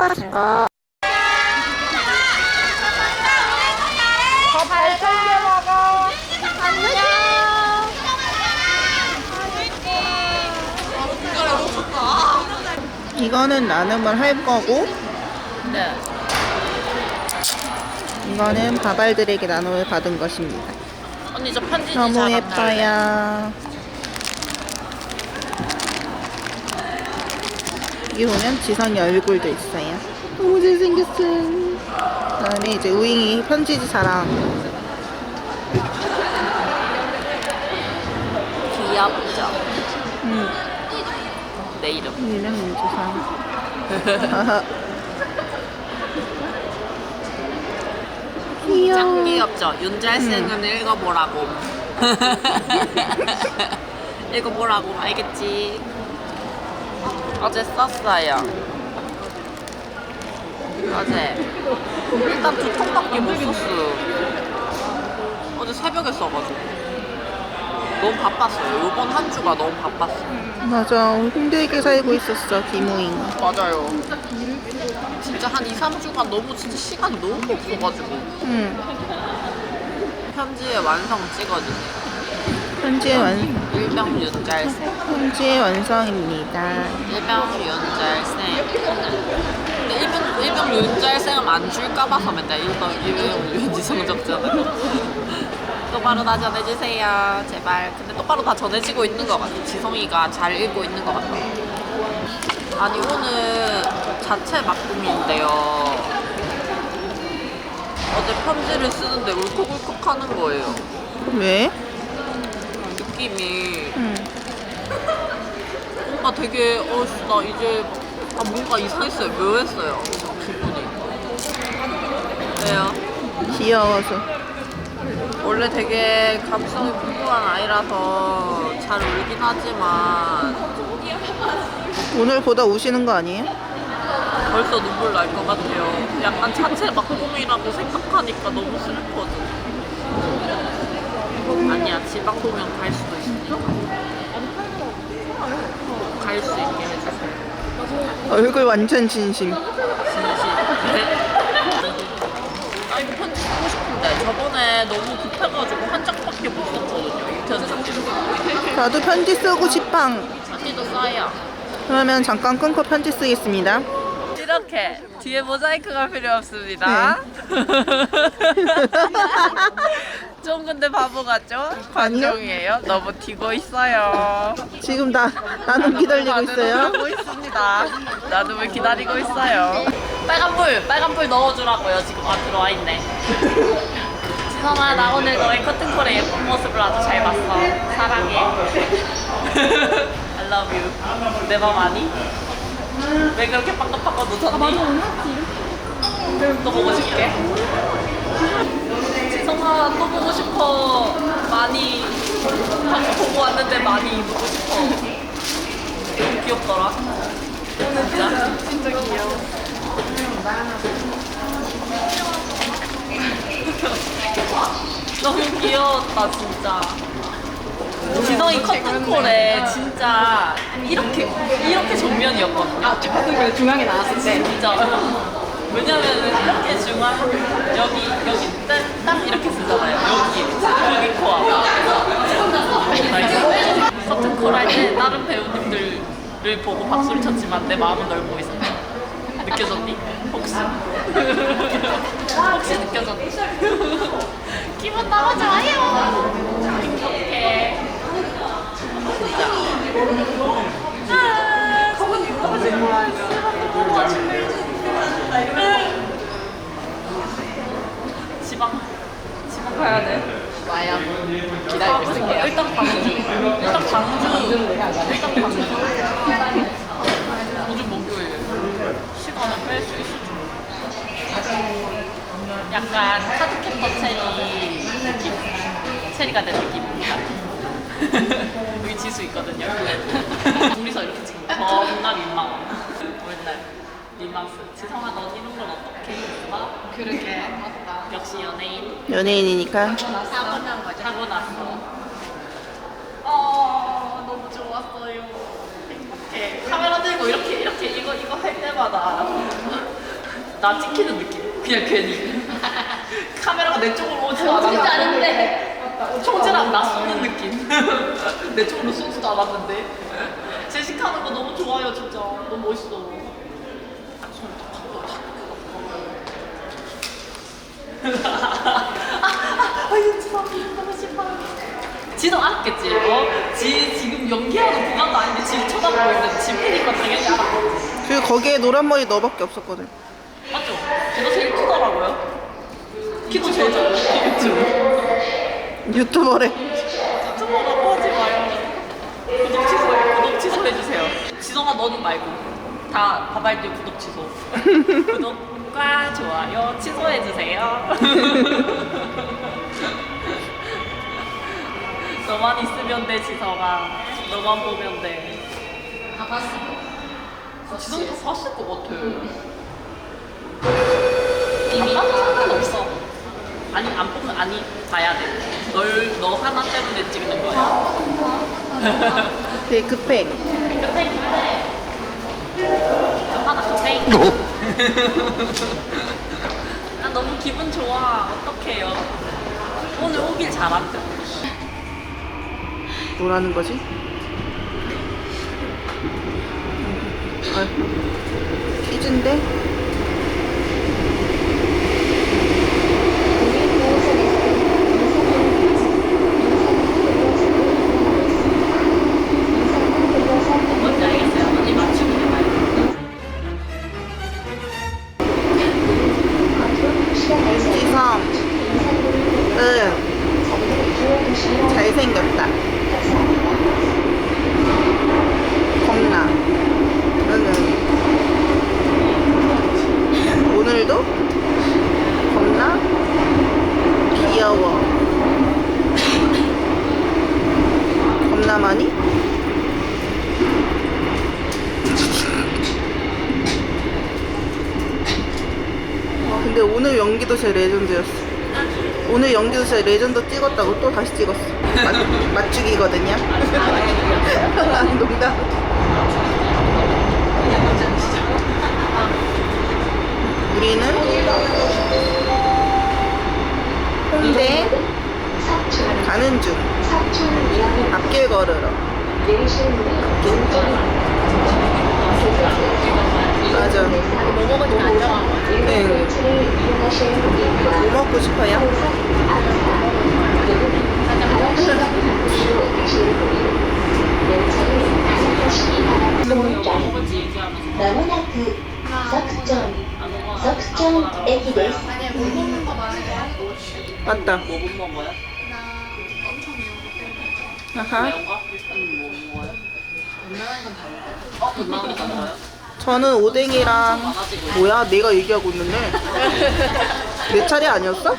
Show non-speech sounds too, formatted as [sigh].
친구 친구 잘 챙겨 먹어. 이거는 나눔을 할 거고 네. 이거는 바발들에게 나눔을 받은 것입니다. 언니 저 편지 너무 예뻐요. 여기 보면 지성이 얼굴도 있어요. 너무 잘생겼어요. 그다음에 이제 우잉이 편지지 자랑. 귀엽죠. 음, 내 이름. 이름 민주상. [laughs] 귀여워. 귀엽죠. 윤잘생은 읽어보라고. [laughs] 읽어보라고 알겠지. 어제 썼어요. 어제 일단 두 통밖에 못 썼어. 어제 새벽에 써가지고. 너무 바빴어요. 이번 한 주가 너무 바빴어요. 맞아. 힘들게 살고 있었어, 김우잉. 맞아요. 진짜 한 2, 3주간 너무 진짜 시간이 너무 없어가지고 응. 편지의 완성 찍어주세요. 편지의 완, 일병 윤잘생. 편지의 완성입니다. 일병. 근데 일병, 일병 윤잘생은 안 줄까 봐서 맨날 일병, 일병 윤지성 적잖아요. 똑바로 다 전해주세요. 제발. 근데 똑바로 다 전해지고 있는 것 같아. 지성이가 잘 읽고 있는 것 같아. 아니, 오늘 자체 막공인데요. 어제 편지를 쓰는데 울컥울컥 하는 거예요. 왜? 느낌이 응. 뭔가 되게 어, 씨, 나 이제 아, 뭔가 이상했어요. 묘했어요. 기분이. 왜요? 귀여워서. 원래 되게 감성이 풍부한 아이라서 잘 울긴 하지만 오늘 보다 우시는 거 아니에요? 벌써 눈물 날 것 같아요. 약간 자체 막공이라고 생각하니까 너무 슬퍼져. 아니야, 지방 공연 갈 수도 있으니까. 갈 수 있게 해주세요. 얼굴 완전 진심. 진심. 아 이거 편지 쓰고 싶은데 저번에 너무 급해가지고 한 장밖에 못 썼거든요. 나도 편지 쓰고 싶팡. 편지도 써요. 그러면 잠깐 끊고 편지 쓰겠습니다. 이렇게 뒤에 모자이크가 필요 없습니다. [laughs] 좀 근데 바보 같죠? 관종이에요. 너무 튀고 있어요. 지금 나 나는 기다리고 있어요. 하고 있습니다. 나도 기다리고 있어요. 빨간불, 빨간불 넣어주라고요. 지금 아 들어와 있네. 지성아, 나 오늘 너의 커튼콜의 예쁜 모습을 아주 잘 봤어. 사랑해. I love you. 내 맘 아니? 왜 그렇게 빵긋빵긋 웃었니? 또 보고 싶게. 지성아, 또 보고 싶어. 많이 방금 보고 왔는데 많이 보고 싶어. 너무 귀엽더라. 진짜? 진짜 귀여워. [laughs] 너무 귀여웠다, 진짜. 지성이 커튼콜에 진짜 이렇게, 이렇게 정면이었거든요. 아, 커튼콜 중앙에 나왔을 때 진짜. 왜냐면 이렇게 중앙, 여기, 여기 딱, 딱 이렇게 쓰잖아요. 여기, 여기 코앞. 커튼콜 할 때 다른 배우님들을 보고 박수를 쳤지만 내 마음은 널 보고 있었네. 느껴졌니? 혹시? 혹시 느껴졌니? 기분 너무 좋아요. 행복해. 진짜. 아, 지방 지방 가야 돼. 와요. 기다리고 있을게요. 일단 광주. 일단 광주. 일단 광주. 요즘 목요일 시간을 뺄 수 있을지 약간 카드캡터 체리 느낌. 체리가 된 느낌입니다. 여기 지수 있거든요. 둘이서 이렇게 찍으면 겁나 민망. 맨날 민망스. 지성아 넌 이런 걸 어떻게 했어? 그러게. 역시 연예인. 연예인이니까. 사고 난 거죠. 하고 났어. 어, 너무 좋았어요. 행복해. 카메라 들고 이렇게, 이렇게, 이거, 이거 할 때마다 나 찍히는 느낌. 그냥 괜히. 카메라가 내 쪽으로 오지도 않았는데. 진짜 아닌데. 총질하면 나 쏘는 느낌. [laughs] 내 쪽으로 쏘지도 않았는데. 제식하는 거 너무 좋아요, 진짜. 너무 멋있어. 아, 윤지가 너무 싶어. 지도 알았겠지? 어? 지 지금 연기하는 구간도 아닌데 지 쳐다보고 있는데 지 보니까 당연히. 그리고 거기에 노란 머리 너밖에 없었거든. 맞죠? 제가 제일 크더라고요. 키도 제일 작아요. 유튜버래. 유튜버라고 하지 마요. 구독 취소해. 구독 취소해주세요. 지성아 너는 말고 다 바발들 구독 취소. [laughs] 구독과 좋아요 취소해주세요. [laughs] 너만 있으면 돼 지성아. 너만 보면 돼. 다 봤어. 지성이 다 봤을 것 같아. 이미 봐도 상관없어. 아니 안 보면 아니 봐야 돼. 널 너 하나 때문에 찍는 거야. 되게 급해. 급해 급해. 하나 급해. 나 너무 기분 좋아. 어떡해요. 오늘 오길 잘한다. 뭐라는 거지? 아, 퀴즈인데? 뭔지 알겠어요. 언니 맞추기 해봐요. 지성. 응. 잘생겼다. 겁나. 응응. 오늘도? 겁나? 귀여워. 겁나 많이? 근데 오늘 연기도 제 레전드였어. 오늘 연기도 제 레전드 찍었다고 또 다시 찍었어. 맞, 맞추기거든요. [laughs] 농담. 우리는 홍대 가는 중. 앞길 걸으러. 맞아. 뭐 먹으니까 안 좋아. 네. 뭐 먹고 싶어요? 먹을지 얘기하면서 まもなく佐久町 아무거나 佐久町駅です 아니 뭐 먹는 거 많은데. 맞다. 뭐못 먹어요? 아하. 매운 거? 음, 뭐 먹어요? 분명한 건 다른데. 어? 분명한 건 다른가요? 저는 오뎅이랑 뭐야? 내가 얘기하고 있는데 내 차례 아니었어?